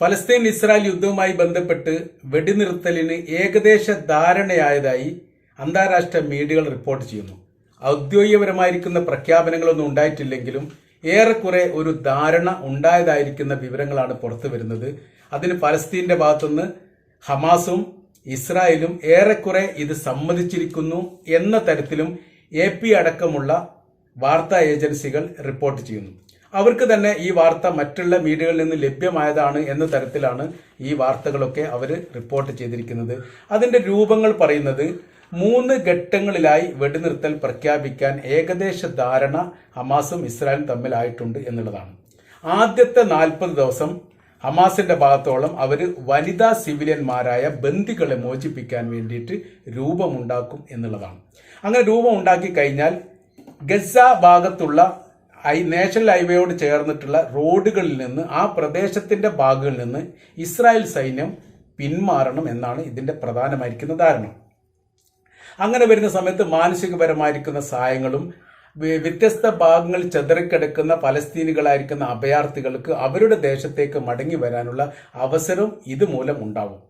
ഫലസ്തീൻ ഇസ്രായേൽ യുദ്ധവുമായി ബന്ധപ്പെട്ട് വെടിനിർത്തലിന് ഏകദേശ ധാരണയായതായി അന്താരാഷ്ട്ര മീഡിയകൾ റിപ്പോർട്ട് ചെയ്യുന്നു. ഔദ്യോഗികപരമായിരിക്കുന്ന പ്രഖ്യാപനങ്ങളൊന്നും ഉണ്ടായിട്ടില്ലെങ്കിലും ഏറെക്കുറെ ഒരു ധാരണ ഉണ്ടായതായിരിക്കുന്ന വിവരങ്ങളാണ് പുറത്തു വരുന്നത്. അതിന് ഫലസ്തീന്റെ ഭാഗത്തുനിന്ന് ഹമാസും ഇസ്രായേലും ഏറെക്കുറെ ഇത് സമ്മതിച്ചിരിക്കുന്നു എന്ന തരത്തിലും എ അടക്കമുള്ള വാർത്താ ഏജൻസികൾ റിപ്പോർട്ട് ചെയ്യുന്നു. അവർക്ക് തന്നെ ഈ വാർത്ത മറ്റുള്ള മീഡിയകളിൽ നിന്ന് ലഭ്യമായതാണ് എന്ന തരത്തിലാണ് ഈ വാർത്തകളൊക്കെ അവർ റിപ്പോർട്ട് ചെയ്തിരിക്കുന്നത്. അതിന്റെ രൂപങ്ങൾ പറയുന്നത് മൂന്ന് ഘട്ടങ്ങളിലായി വെടിനിർത്തൽ പ്രഖ്യാപിക്കാൻ ഏകദേശ ധാരണ ഹമാസും ഇസ്രായേലും തമ്മിലായിട്ടുണ്ട് എന്നുള്ളതാണ്. ആദ്യത്തെ നാൽപ്പത് ദിവസം ഹമാസിന്റെ ഭാഗത്തോളം അവർ വനിതാ സിവിലിയന്മാരായ ബന്ദികളെ മോചിപ്പിക്കാൻ വേണ്ടിയിട്ട് രൂപമുണ്ടാക്കും എന്നുള്ളതാണ്. അങ്ങനെ രൂപമുണ്ടാക്കി കഴിഞ്ഞാൽ ഗസ ഭാഗത്തുള്ള നാഷണൽ ഹൈവേയോട് ചേർന്നിട്ടുള്ള റോഡുകളിൽ നിന്ന് ആ പ്രദേശത്തിന്റെ ഭാഗങ്ങളിൽ നിന്ന് ഇസ്രായേൽ സൈന്യം പിന്മാറണം എന്നാണ് ഇതിന്റെ പ്രധാനമായിരിക്കുന്ന ധാരണ. അങ്ങനെ വരുന്ന സമയത്ത് മാനസികപരമായിരിക്കുന്ന സഹായങ്ങളും വ്യത്യസ്ത ഭാഗങ്ങൾ ചെതറിക്കിടക്കുന്ന പലസ്തീനികളായിരിക്കുന്ന അഭയാർത്ഥികൾക്ക് അവരുടെ ദേശത്തേക്ക് മടങ്ങി വരാനുള്ള അവസരം ഇതുമൂലം ഉണ്ടാവും.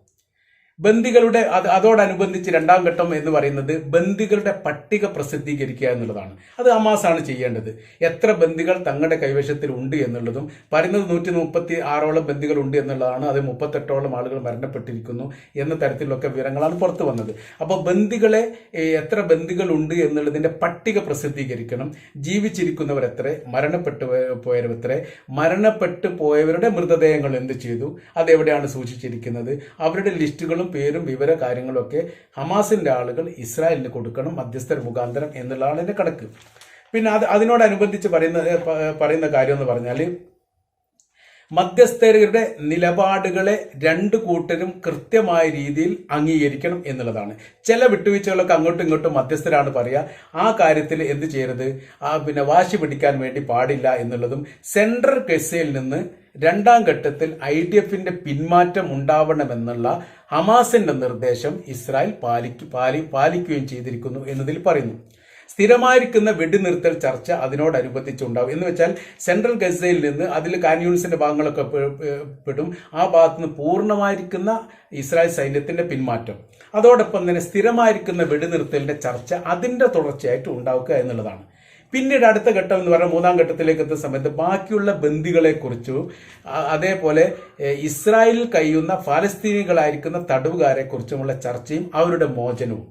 ബന്ദികളുടെ അത് അതോടനുബന്ധിച്ച് രണ്ടാം ഘട്ടം എന്ന് പറയുന്നത് ബന്ദികളുടെ പട്ടിക പ്രസിദ്ധീകരിക്കുക എന്നുള്ളതാണ്. അത് ആമാസാണ് ചെയ്യേണ്ടത്. എത്ര ബന്ദികൾ തങ്ങളുടെ കൈവശത്തിൽ ഉണ്ട് എന്നുള്ളതും പറയുന്നത് നൂറ്റി മുപ്പത്തി ആറോളം ബന്ദികൾ ഉണ്ട് എന്നുള്ളതാണ് അത് മുപ്പത്തെട്ടോളം ആളുകൾ മരണപ്പെട്ടിരിക്കുന്നു എന്ന തരത്തിലൊക്കെ വിവരങ്ങളാണ് പുറത്തു വന്നത്. അപ്പോൾ ബന്ദികളെ എത്ര ബന്ദികൾ ഉണ്ട് എന്നുള്ളതിന്റെ പട്ടിക പ്രസിദ്ധീകരിക്കണം. ജീവിച്ചിരിക്കുന്നവർ എത്ര മരണപ്പെട്ടു പോയവരെത്ര മരണപ്പെട്ടു പോയവരുടെ മൃതദേഹങ്ങൾ എന്ത് ചെയ്തു അതെവിടെയാണ് സൂക്ഷിച്ചിരിക്കുന്നത് അവരുടെ ലിസ്റ്റുകളും പേരും വിവര കാര്യങ്ങളൊക്കെ ഹമാസിന്റെ ആളുകൾ ഇസ്രായേലിന് കൊടുക്കണം മധ്യസ്ഥർ മുഖാന്തരം എന്നുള്ളതാണ് ഇതിന്റെ കണക്ക്. പിന്നെ അത് അതിനോടനുബന്ധിച്ച് പറയുന്ന പറയുന്ന കാര്യം എന്ന് പറഞ്ഞാൽ മധ്യസ്ഥരുടെ നിലപാടുകളെ രണ്ട് കൂട്ടരും കൃത്യമായ രീതിയിൽ അംഗീകരിക്കണം എന്നുള്ളതാണ്. ചില വിട്ടുവീഴ്ചകളൊക്കെ അങ്ങോട്ടും ഇങ്ങോട്ടും മധ്യസ്ഥരാണ് പറയുക ആ കാര്യത്തിൽ എന്ത് ചെയ്യരുത്? ആ പിന്നെ വാശി പിടിക്കാൻ വേണ്ടി പാടില്ല എന്നുള്ളതും സെൻട്രൽ കെസയിൽ നിന്ന് രണ്ടാം ഘട്ടത്തിൽ ഐ ഡി എഫിന്റെ പിന്മാറ്റം ഉണ്ടാവണമെന്നുള്ള ഹമാസിന്റെ നിർദ്ദേശം ഇസ്രായേൽ പാലിക്കു പാലി പാലിക്കുകയും ചെയ്തിരിക്കുന്നു എന്നതിൽ പറയുന്നു. സ്ഥിരമായിരിക്കുന്ന വെടിനിർത്തൽ ചർച്ച അതിനോടനുബന്ധിച്ചുണ്ടാവും. എന്ന് വെച്ചാൽ സെൻട്രൽ ഗസയിൽ നിന്ന് അതിൽ കാൻയൂൺസിന്റെ ഭാഗങ്ങളൊക്കെ പെടും. ആ ഭാഗത്ത് നിന്ന് പൂർണമായിരിക്കുന്ന ഇസ്രായേൽ സൈന്യത്തിന്റെ പിന്മാറ്റം. അതോടൊപ്പം തന്നെ സ്ഥിരമായിരിക്കുന്ന വെടിനിർത്തലിന്റെ ചർച്ച അതിന്റെ തുടർച്ചയായിട്ട് ഉണ്ടാക്കുക എന്നുള്ളതാണ്. പിന്നീട് അടുത്ത ഘട്ടം എന്ന് പറഞ്ഞാൽ മൂന്നാം ഘട്ടത്തിലേക്ക് എത്തുന്ന സമയത്ത് ബാക്കിയുള്ള ബന്ദികളെക്കുറിച്ചും അതേപോലെ ഇസ്രായേലിൽ കഴിയുന്ന ഫലസ്തീനികളായിരിക്കുന്ന തടവുകാരെ കുറിച്ചുമുള്ള ചർച്ചയും അവരുടെ മോചനവും.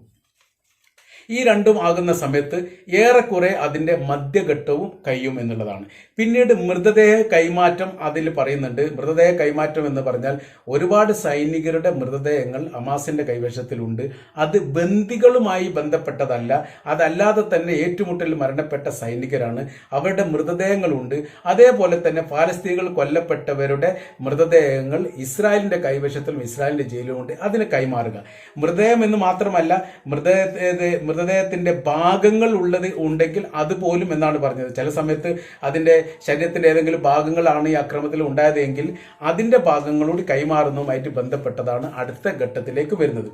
ഈ രണ്ടും ആകുന്ന സമയത്ത് ഏറെക്കുറെ അതിന്റെ മധ്യഘട്ടവും കഴിയും എന്നുള്ളതാണ്. പിന്നീട് മൃതദേഹ കൈമാറ്റം അതിൽ പറയുന്നുണ്ട്. മൃതദേഹ കൈമാറ്റം എന്ന് പറഞ്ഞാൽ ഒരുപാട് സൈനികരുടെ മൃതദേഹങ്ങൾ അമാസിന്റെ കൈവശത്തിലുണ്ട്. അത് ബന്ദികളുമായി ബന്ധപ്പെട്ടതല്ല. അതല്ലാതെ തന്നെ ഏറ്റുമുട്ടലിൽ മരണപ്പെട്ട സൈനികരാണ്. അവരുടെ മൃതദേഹങ്ങളുണ്ട്. അതേപോലെ തന്നെ പാലസ്തീനികൾ കൊല്ലപ്പെട്ടവരുടെ മൃതദേഹങ്ങൾ ഇസ്രായേലിന്റെ കൈവശത്തിലും ഇസ്രായേലിന്റെ ജയിലുമുണ്ട് അതിന് കൈമാറുക. മൃതദേഹം എന്ന് മാത്രമല്ല മൃതദേഹ മൃതദേഹത്തിന്റെ ഭാഗങ്ങൾ ഉള്ളത് ഉണ്ടെങ്കിൽ അതുപോലും എന്നാണ് പറഞ്ഞത്. ചില സമയത്ത് അതിന്റെ ശരീരത്തിന്റെ ഏതെങ്കിലും ഭാഗങ്ങളാണ് ഈ അക്രമത്തിൽ ഉണ്ടായതെങ്കിൽ അതിന്റെ ഭാഗങ്ങളോട് കൈമാറുന്നതുമായിട്ട് ബന്ധപ്പെട്ടതാണ് അടുത്ത ഘട്ടത്തിലേക്ക് വരുന്നത്.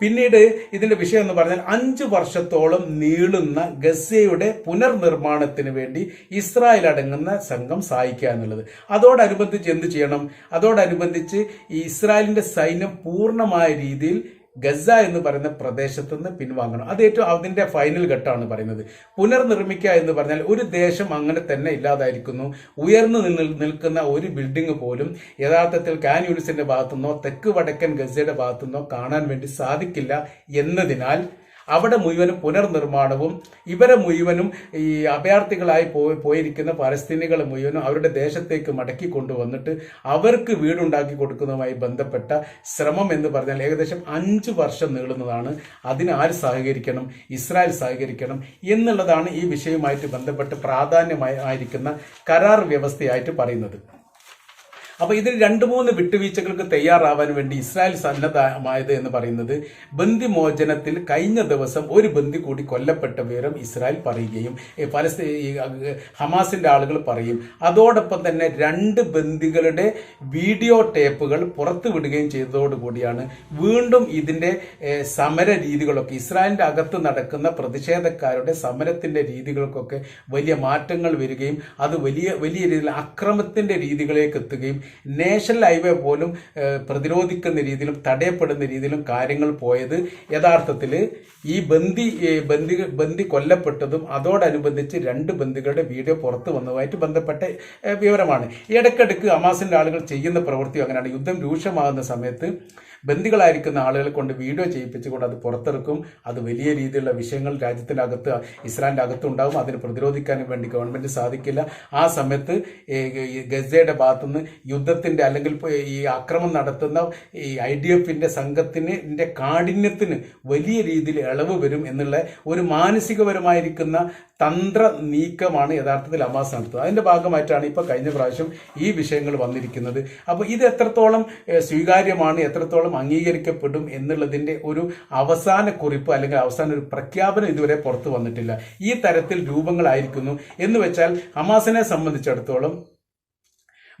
പിന്നീട് ഇതിന്റെ വിഷയം എന്ന് പറഞ്ഞാൽ അഞ്ച് വർഷത്തോളം നീളുന്ന ഗസയുടെ പുനർനിർമ്മാണത്തിന് വേണ്ടി ഇസ്രായേൽ അടങ്ങുന്ന സംഘം സഹായിക്കുക എന്നുള്ളത്. അതോടനുബന്ധിച്ച് എന്ത് ചെയ്യണം? അതോടനുബന്ധിച്ച് ഈ ഇസ്രായേലിന്റെ സൈന്യം പൂർണമായ രീതിയിൽ ഗസ എന്ന് പറയുന്ന പ്രദേശത്ത് നിന്ന് പിൻവാങ്ങണം. അത് ഏറ്റവും അതിന്റെ ഫൈനൽ ഘട്ടമാണ് പറയുന്നത്. പുനർനിർമ്മിക്കുക എന്ന് പറഞ്ഞാൽ ഒരു ദേശം അങ്ങനെ തന്നെ ഇല്ലാതായിരിക്കുന്നു. ഉയർന്നു നിൽ- നിൽക്കുന്ന ഒരു ബിൽഡിംഗ് പോലും യഥാർത്ഥത്തിൽ കാൻ യൂണിസിന്റെ ഭാഗത്തുനിന്നോ തെക്ക് വടക്കൻ ഗസയുടെ ഭാഗത്തുനിന്നോ കാണാൻ വേണ്ടി സാധിക്കില്ല എന്നതിനാൽ അവിടെ മുഴുവനും പുനർനിർമ്മാണവും ഇവരെ മുഴുവനും ഈ അഭയാർത്ഥികളായി പോയി പോയിരിക്കുന്ന പലസ്തീനികളെ മുഴുവനും അവരുടെ ദേശത്തേക്ക് മടക്കി കൊണ്ടുവന്നിട്ട് അവർക്ക് വീടുണ്ടാക്കി കൊടുക്കുന്നതുമായി ബന്ധപ്പെട്ട ശ്രമം എന്ന് പറഞ്ഞാൽ ഏകദേശം അഞ്ച് വർഷം നീളുന്നതാണ്. അതിന് ആര് സഹകരിക്കണം? ഇസ്രായേൽ സഹകരിക്കണം എന്നുള്ളതാണ് ഈ വിഷയവുമായിട്ട് ബന്ധപ്പെട്ട് പ്രാധാന്യമായിരിക്കുന്ന കരാർ വ്യവസ്ഥയായിട്ട് പറയുന്നത്. അപ്പൊ ഇതിന് രണ്ട് മൂന്ന് വിട്ടുവീഴ്ചകൾക്ക് തയ്യാറാവാൻ വേണ്ടി ഇസ്രായേൽ സന്നദ്ധമായത് എന്ന് പറയുന്നത് ബന്ദിമോചനത്തിൽ കഴിഞ്ഞ ദിവസം ഒരു ബന്ദി കൂടി കൊല്ലപ്പെട്ട വിവരം ഇസ്രായേൽ പറയുകയും പലസ്തീ ഹമാസിന്റെ ആളുകൾ പറയും. അതോടൊപ്പം തന്നെ രണ്ട് ബന്ദികളുടെ വീഡിയോ ടേപ്പുകൾ പുറത്തു വിടുകയും ചെയ്തതോടുകൂടിയാണ് വീണ്ടും ഇതിന്റെ സമര രീതികളൊക്കെ ഇസ്രായേലിന്റെ അകത്ത് നടക്കുന്ന പ്രതിഷേധക്കാരുടെ സമരത്തിന്റെ രീതികൾക്കൊക്കെ വലിയ മാറ്റങ്ങൾ വരികയും അത് വലിയ വലിയ രീതിയിൽ അക്രമത്തിന്റെ രീതികളിലേക്ക് എത്തുകയും നാഷണൽ ഹൈവേ പോലും പ്രതിരോധിക്കുന്ന രീതിയിലും തടയപ്പെടുന്ന രീതിയിലും കാര്യങ്ങൾ പോയത് യഥാർത്ഥത്തിൽ ഈ ബന്ദി ബന്ദി ബന്ദി കൊല്ലപ്പെട്ടതും അതോടനുബന്ധിച്ച് രണ്ട് ബന്ദികളുടെ വീഡിയോ പുറത്തു വന്നതുമായിട്ട് ബന്ധപ്പെട്ട വിവരമാണ്. ഇടയ്ക്കിടയ്ക്ക് അമാസിന്റെ ആളുകൾ ചെയ്യുന്ന പ്രവൃത്തി അങ്ങനെയാണ്. യുദ്ധം രൂക്ഷമാകുന്ന സമയത്ത് ബന്ദികളായിരിക്കുന്ന ആളുകളെ കൊണ്ട് വീഡിയോ ചെയ്യിപ്പിച്ചുകൊണ്ട് അത് പുറത്തിറക്കും. അത് വലിയ രീതിയിലുള്ള വിഷയങ്ങൾ രാജ്യത്തിനകത്ത് ഇസ്രായേലിന്റെ അകത്തുണ്ടാകും അതിന് പ്രതിരോധിക്കാൻ വേണ്ടി ഗവൺമെന്റ് സാധിക്കില്ല. ആ സമയത്ത് ഗസയുടെ ഭാഗത്തുനിന്ന് യുദ്ധത്തിന്റെ അല്ലെങ്കിൽ ഈ അക്രമം നടത്തുന്ന ഈ ഐ ഡി എഫിന്റെ സംഘത്തിന്റെ കാഠിന്യത്തിന് വലിയ രീതിയിൽ ഇളവ് വരും എന്നുള്ള ഒരു മാനസികപരമായിരിക്കുന്ന തന്ത്ര നീക്കമാണ് യഥാർത്ഥത്തിൽ അമാസ് നടത്തുന്നത്. അതിന്റെ ഭാഗമായിട്ടാണ് ഇപ്പോൾ കഴിഞ്ഞ പ്രാവശ്യം ഈ വിഷയങ്ങൾ വന്നിരിക്കുന്നത്. അപ്പോൾ ഇത് എത്രത്തോളം സ്വീകാര്യമാണ് എത്രത്തോളം അംഗീകരിക്കപ്പെടും എന്നുള്ളതിന്റെ ഒരു അവസാന കുറിപ്പ് അല്ലെങ്കിൽ അവസാന ഒരു പ്രഖ്യാപനം ഇതുവരെ പുറത്തു വന്നിട്ടില്ല. ഈ തരത്തിൽ രൂപങ്ങളായിരിക്കുന്നു. എന്ന് വെച്ചാൽ അമാസിനെ സംബന്ധിച്ചിടത്തോളം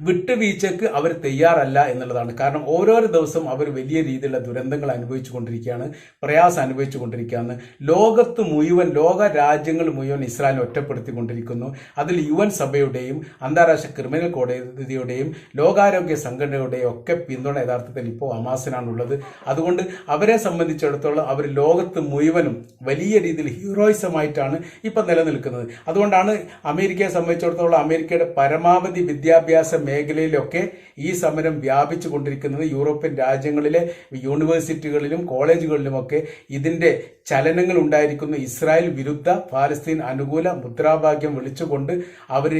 വിട്ടുവീഴ്ചക്ക് അവർ തയ്യാറല്ല എന്നുള്ളതാണ്. കാരണം ഓരോരോ ദിവസം അവർ വലിയ രീതിയിലുള്ള ദുരന്തങ്ങൾ അനുഭവിച്ചു കൊണ്ടിരിക്കുകയാണ് പ്രയാസം അനുഭവിച്ചു കൊണ്ടിരിക്കുകയാണ് ലോകത്ത് മുഴുവൻ ലോക രാജ്യങ്ങൾ മുഴുവൻ ഇസ്രായേൽ ഒറ്റപ്പെടുത്തിക്കൊണ്ടിരിക്കുന്നു. അതിൽ യു എൻ സഭയുടെയും അന്താരാഷ്ട്ര ക്രിമിനൽ കോടതിയുടെയും ലോകാരോഗ്യ സംഘടനയുടെയും ഒക്കെ പിന്തുണ യഥാർത്ഥത്തിൽ ഇപ്പോൾ അമാസനാണുള്ളത് അതുകൊണ്ട് അവരെ സംബന്ധിച്ചിടത്തോളം അവർ ലോകത്ത് മുഴുവനും വലിയ രീതിയിൽ ഹീറോയിസമായിട്ടാണ് ഇപ്പം നിലനിൽക്കുന്നത്. അതുകൊണ്ടാണ് അമേരിക്കയെ സംബന്ധിച്ചിടത്തോളം അമേരിക്കയുടെ പരമാവധി വിദ്യാഭ്യാസ മേഖലയിലൊക്കെ ഈ സമരം വ്യാപിച്ചു കൊണ്ടിരിക്കുന്നത് യൂറോപ്യൻ രാജ്യങ്ങളിലെ യൂണിവേഴ്സിറ്റികളിലും കോളേജുകളിലുമൊക്കെ ഇതിന്റെ ചലനങ്ങൾ ഉണ്ടായിരിക്കുന്നു. ഇസ്രായേൽ വിരുദ്ധ പാലസ്തീൻ അനുകൂല മുദ്രാവാക്യം വിളിച്ചുകൊണ്ട് അവർ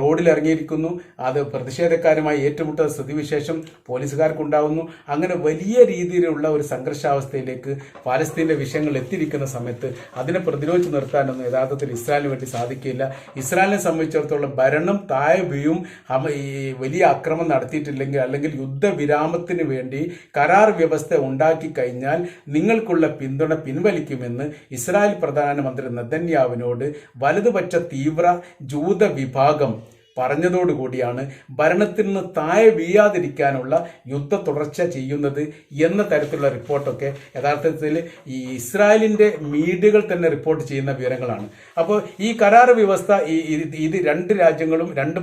റോഡിലിറങ്ങിയിരിക്കുന്നു. അത് പ്രതിഷേധക്കാരുമായി ഏറ്റുമുട്ടുന്ന സ്ഥിതിവിശേഷം പോലീസുകാർക്കുണ്ടാവുന്നു. അങ്ങനെ വലിയ രീതിയിലുള്ള ഒരു സംഘർഷാവസ്ഥയിലേക്ക് പാലസ്തീന്റെ വിഷയങ്ങൾ എത്തിയിരിക്കുന്ന സമയത്ത് അതിനെ പ്രതിരോധിച്ച് നിർത്താനൊന്നും യഥാർത്ഥത്തിൽ ഇസ്രായേലിന് വേണ്ടി സാധിക്കില്ല. ഇസ്രായേലിനെ സംബന്ധിച്ചിടത്തോളം ഭരണം താഴെ വലിയ അക്രമം നടത്തിയിട്ടില്ലെങ്കിൽ അല്ലെങ്കിൽ യുദ്ധവിരാമത്തിന് വേണ്ടി കരാർ വ്യവസ്ഥ ഉണ്ടാക്കി കഴിഞ്ഞാൽ നിങ്ങൾക്കുള്ള പിന്തുണ പിൻവലിക്കുമെന്ന് ഇസ്രായേൽ പ്രധാനമന്ത്രി നെതന്യാവിനോട് വലതുപക്ഷ തീവ്ര ജൂത വിഭാഗം പറഞ്ഞതോടുകൂടിയാണ് ഭരണത്തിൽ നിന്ന് താഴെ വീഴാതിരിക്കാനുള്ള യുദ്ധ തുടർച്ച ചെയ്യുന്നത് എന്ന തരത്തിലുള്ള റിപ്പോർട്ടൊക്കെ യഥാർത്ഥത്തിൽ ഈ ഇസ്രായേലിന്റെ മീഡിയകൾ തന്നെ റിപ്പോർട്ട് ചെയ്യുന്ന വിവരങ്ങളാണ്. അപ്പോൾ ഈ കരാർ വ്യവസ്ഥ ഈ ഇത് രണ്ട് രാജ്യങ്ങളും രണ്ട്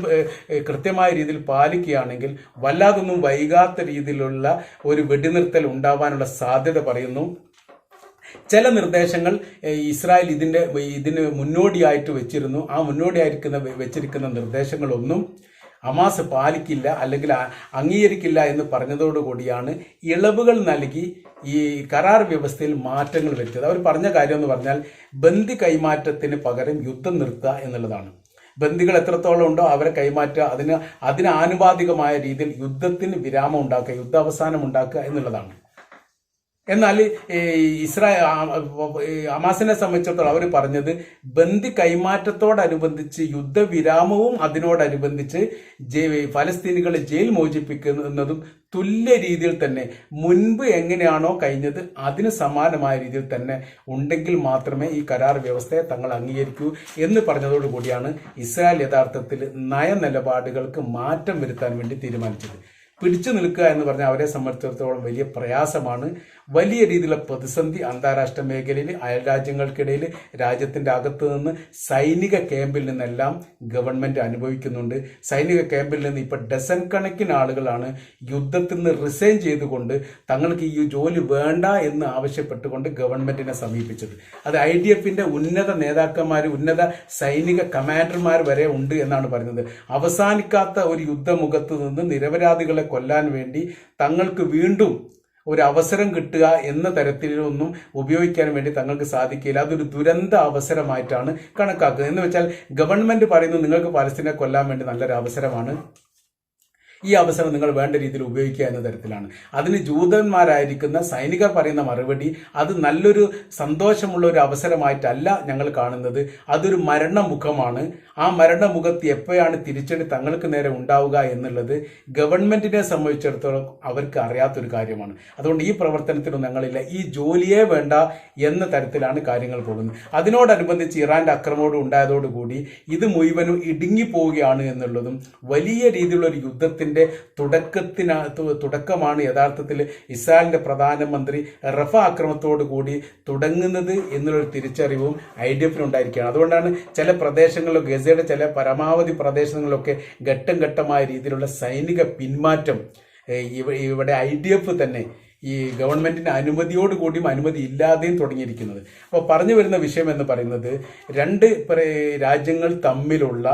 കൃത്യമായ രീതിയിൽ പാലിക്കുകയാണെങ്കിൽ വല്ലാതൊന്നും വൈകാത്ത രീതിയിലുള്ള ഒരു വെടിനിർത്തൽ ഉണ്ടാവാനുള്ള സാധ്യത പറയുന്നു. ചില നിർദ്ദേശങ്ങൾ ഇസ്രായേൽ ഇതിന്റെ ഇതിന് മുന്നോടിയായിട്ട് വെച്ചിരുന്നു. ആ മുന്നോടിയായിരിക്കുന്ന വെച്ചിരിക്കുന്ന നിർദ്ദേശങ്ങളൊന്നും അമാസ് പാലിക്കില്ല അല്ലെങ്കിൽ അംഗീകരിക്കില്ല എന്ന് പറഞ്ഞതോടുകൂടിയാണ് ഇളവുകൾ നൽകി ഈ കരാർ വ്യവസ്ഥയിൽ മാറ്റങ്ങൾ വരുത്തിയത്. അവർ പറഞ്ഞ കാര്യം എന്ന് പറഞ്ഞാൽ ബന്ദി കൈമാറ്റത്തിന് പകരം യുദ്ധം നിർത്തുക എന്നുള്ളതാണ്. ബന്ദികൾ എത്രത്തോളം ഉണ്ടോ അവരെ കൈമാറ്റുക അതിന് അതിന് ആനുപാതികമായ രീതിയിൽ യുദ്ധത്തിന് വിരാമം ഉണ്ടാക്കുക യുദ്ധാവസാനം ഉണ്ടാക്കുക എന്നുള്ളതാണ്. എന്നാൽ ഇസ്രായേൽ അമാസിനെ സംബന്ധിച്ചിടത്തോളം അവർ പറഞ്ഞത് ബന്ദി കൈമാറ്റത്തോടനുബന്ധിച്ച് യുദ്ധവിരാമവും അതിനോടനുബന്ധിച്ച് ജെ- ഫലസ്തീനികളെ ജയിൽ മോചിപ്പിക്കുന്നതും തുല്യ രീതിയിൽ തന്നെ. മുൻപ് എങ്ങനെയാണോ കഴിഞ്ഞത് അതിന് സമാനമായ രീതിയിൽ തന്നെ ഉണ്ടെങ്കിൽ മാത്രമേ ഈ കരാർ വ്യവസ്ഥയെ തങ്ങൾ അംഗീകരിക്കൂ എന്ന് പറഞ്ഞതോടുകൂടിയാണ് ഇസ്രായേൽ യഥാർത്ഥത്തിൽ നയനിലപാടുകൾക്ക് മാറ്റം വരുത്താൻ വേണ്ടി തീരുമാനിച്ചത്. പിടിച്ചു നിൽക്കുക എന്ന് പറഞ്ഞാൽ അവരെ സംബന്ധിച്ചിടത്തോളം വലിയ പ്രയാസമാണ്. വലിയ രീതിയിലുള്ള പ്രതിസന്ധി അന്താരാഷ്ട്ര മേഖലയിൽ അയൽരാജ്യങ്ങൾക്കിടയിൽ രാജ്യത്തിന്റെ അകത്ത് നിന്ന് സൈനിക ക്യാമ്പിൽ നിന്നെല്ലാം ഗവൺമെന്റ് അനുഭവിക്കുന്നുണ്ട്. സൈനിക ക്യാമ്പിൽ നിന്ന് ഇപ്പോൾ ഡസൻ കണക്കിന് ആളുകളാണ് യുദ്ധത്തിൽ നിന്ന് റിസൈൻ ചെയ്തുകൊണ്ട് തങ്ങൾക്ക് ഈ ജോലി വേണ്ട എന്ന് ആവശ്യപ്പെട്ടുകൊണ്ട് ഗവൺമെന്റിനെ സമീപിച്ചത്. അത് ഐ ഡി എഫിന്റെ ഉന്നത നേതാക്കന്മാർ ഉന്നത സൈനിക കമാൻഡർമാർ വരെ ഉണ്ട് എന്നാണ് പറയുന്നത്. അവസാനിക്കാത്ത ഒരു യുദ്ധമുഖത്ത് നിന്ന് നിരപരാധികളെ കൊല്ലാൻ വേണ്ടി തങ്ങൾക്ക് വീണ്ടും ഒരു അവസരം കിട്ടുക എന്ന തരത്തിലൊന്നും ഉപയോഗിക്കാൻ വേണ്ടി തങ്ങൾക്ക് സാധിക്കില്ല. അതൊരു ദുരന്ത അവസരമായിട്ടാണ് കണക്കാക്കുന്നത്. എന്ന് വെച്ചാൽ ഗവൺമെന്റ് പറയുന്നു നിങ്ങൾക്ക് പാലസ്തീനെ കൊല്ലാൻ വേണ്ടി നല്ലൊരു അവസരമാണ് ഈ അവസരം നിങ്ങൾ വേണ്ട രീതിയിൽ ഉപയോഗിക്കുക എന്ന തരത്തിലാണ്. അതിന് ജൂതന്മാരായിരിക്കുന്ന സൈനികർ പറയുന്ന മറുപടി അത് നല്ലൊരു സന്തോഷമുള്ള ഒരു അവസരമായിട്ടല്ല ഞങ്ങൾ കാണുന്നത്. അതൊരു മരണമുഖമാണ്. ആ മരണമുഖത്ത് എപ്പോഴാണ് തിരിച്ചടി തങ്ങൾക്ക് നേരെ ഉണ്ടാവുക എന്നുള്ളത് ഗവൺമെന്റിനെ സംബന്ധിച്ചിടത്തോളം അവർക്ക് അറിയാത്തൊരു കാര്യമാണ്. അതുകൊണ്ട് ഈ പ്രവർത്തനത്തിനും ഞങ്ങളില്ല. ഈ ജോലിയെ വേണ്ട എന്ന തരത്തിലാണ് കാര്യങ്ങൾ പോകുന്നത്. അതിനോടനുബന്ധിച്ച് ഇറാന്റെ ആക്രമണം ഉണ്ടായതോടുകൂടി ഇത് മുഴുവനും ഇടുങ്ങിപ്പോവുകയാണ് എന്നുള്ളതും വലിയ രീതിയിലുള്ള ഒരു യുദ്ധത്തിന്റെ യുദ്ധത്തിന്റെ തുടക്കത്തിന് തുടക്കമാണ് യഥാർത്ഥത്തിൽ ഇസ്രായേലിന്റെ പ്രധാനമന്ത്രി റഫ ആക്രമണത്തോടു കൂടി തുടങ്ങുന്നത് എന്നുള്ളൊരു തിരിച്ചറിവും ഐ ഡി എഫിന് ഉണ്ടായിരിക്കുകയാണ്. അതുകൊണ്ടാണ് ചില പ്രദേശങ്ങളിലും ഗസയുടെ ചില പരമാവധി പ്രദേശങ്ങളിലൊക്കെ ഘട്ടം ഘട്ടമായ രീതിയിലുള്ള സൈനിക പിന്മാറ്റം ഇവിടെ ഐ ഡി എഫ് തന്നെ ഈ ഗവൺമെന്റിന്റെ അനുമതിയോട് കൂടിയും അനുമതി ഇല്ലാതെയും തുടങ്ങിയിരിക്കുന്നത്. അപ്പോൾ പറഞ്ഞു വരുന്ന വിഷയം എന്ന് പറയുന്നത് രണ്ട് രാജ്യങ്ങൾ തമ്മിലുള്ള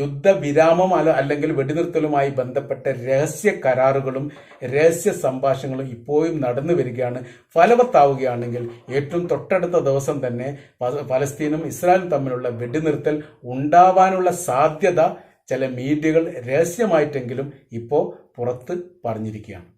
യുദ്ധവിരാമം അല്ല അല്ലെങ്കിൽ വെടിനിർത്തലുമായി ബന്ധപ്പെട്ട രഹസ്യ കരാറുകളും രഹസ്യ സംഭാഷണങ്ങളും ഇപ്പോഴും നടന്നു വരികയാണ് ഫലവത്താവുകയാണെങ്കിൽ ഏറ്റവും തൊട്ടടുത്ത ദിവസം തന്നെ പലസ്തീനും ഇസ്രായേലും തമ്മിലുള്ള വെടിനിർത്തൽ ഉണ്ടാവാനുള്ള സാധ്യത ചില മീഡിയകൾ രഹസ്യമായിട്ടെങ്കിലും ഇപ്പോൾ പുറത്ത് പറഞ്ഞിരിക്കുകയാണ്.